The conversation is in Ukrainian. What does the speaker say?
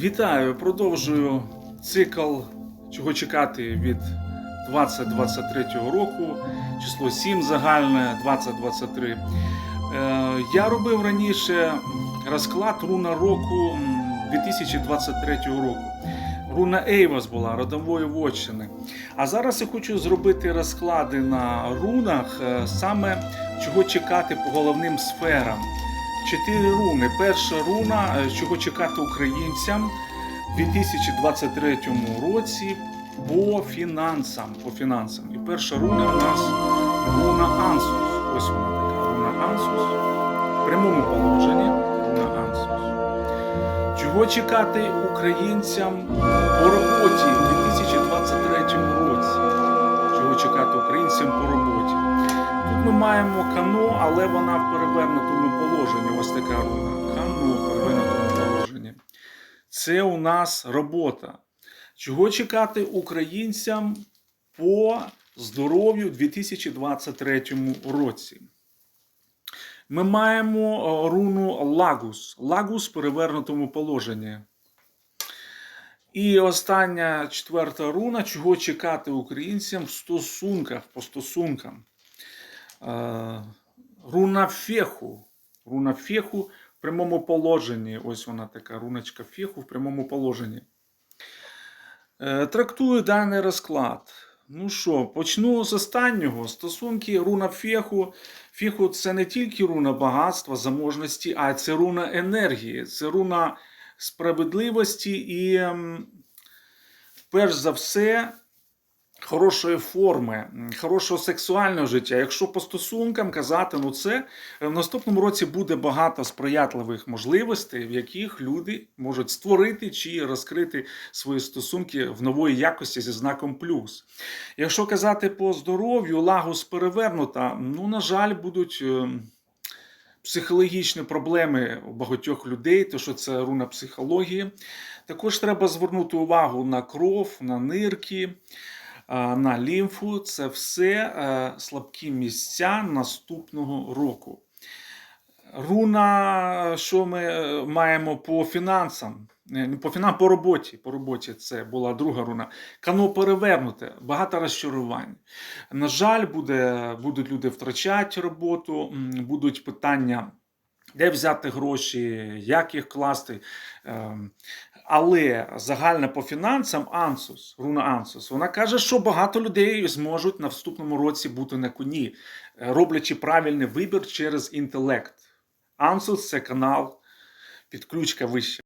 Вітаю! Продовжую цикл, чого чекати від 2023 року. Число 7 загальне 2023. Е, Я робив раніше розклад руна року 2023 року. Руна Ейвас була родової вотчини. А зараз я хочу зробити розклади на рунах, е, саме чого чекати по головним сферам. Чотири руни. Перша руна, е, чого чекати українцям в 2023 році по фінансам. По фінансам. І перша руна у нас руна Ансус. Ось вона така руна Ансус. В прямому положенні руна Ансус. Чого чекати українцям по роботі в 2023 році? Чого чекати українцям по роботі? Тут ми маємо кано, але вона в перевернутому положенні. Ось така руна. Кано в перевернутому положенні. Це у нас робота. Чого чекати українцям по здоров'ю в 2023 році? Ми маємо руну Лагус. Лагус в перевернутому положенні. І остання четверта руна, чого чекати українцям в стосунках по стосункам. Руна Феху. Руна Феху в прямому положенні. Ось вона така руночка Феху в прямому положенні. Е, Трактую даний розклад. Ну що, почну з останнього. Стосунки руна Феху. Феху це не тільки руна багатства, заможності, а це руна енергії, це руна справедливості і, ем, перш за все, хорошої форми, хорошого сексуального життя. Якщо по стосункам казати, ну це в наступному році буде багато сприятливих можливостей, в яких люди можуть створити чи розкрити свої стосунки в нової якості зі знаком плюс. Якщо казати по здоров'ю, лагус перевернута, ну, на жаль, будуть. ем, Психологічні проблеми у багатьох людей, то що це руна психології. Також треба звернути увагу на кров, на нирки, на лімфу. Це все е, слабкі місця наступного року. Руна, що ми е, маємо по фінансам? По фінансам, по роботі. По роботі це була друга руна. Кано перевернуте, багато розчарувань. На жаль, буде, будуть люди втрачати роботу, будуть питання, де взяти гроші, як їх класти. Але загальна по фінансам Ансус, руна Ансус, вона каже, що багато людей зможуть на вступному році бути на коні, е, роблячи правильний вибір через інтелект. Ансус це канал, підключка вища.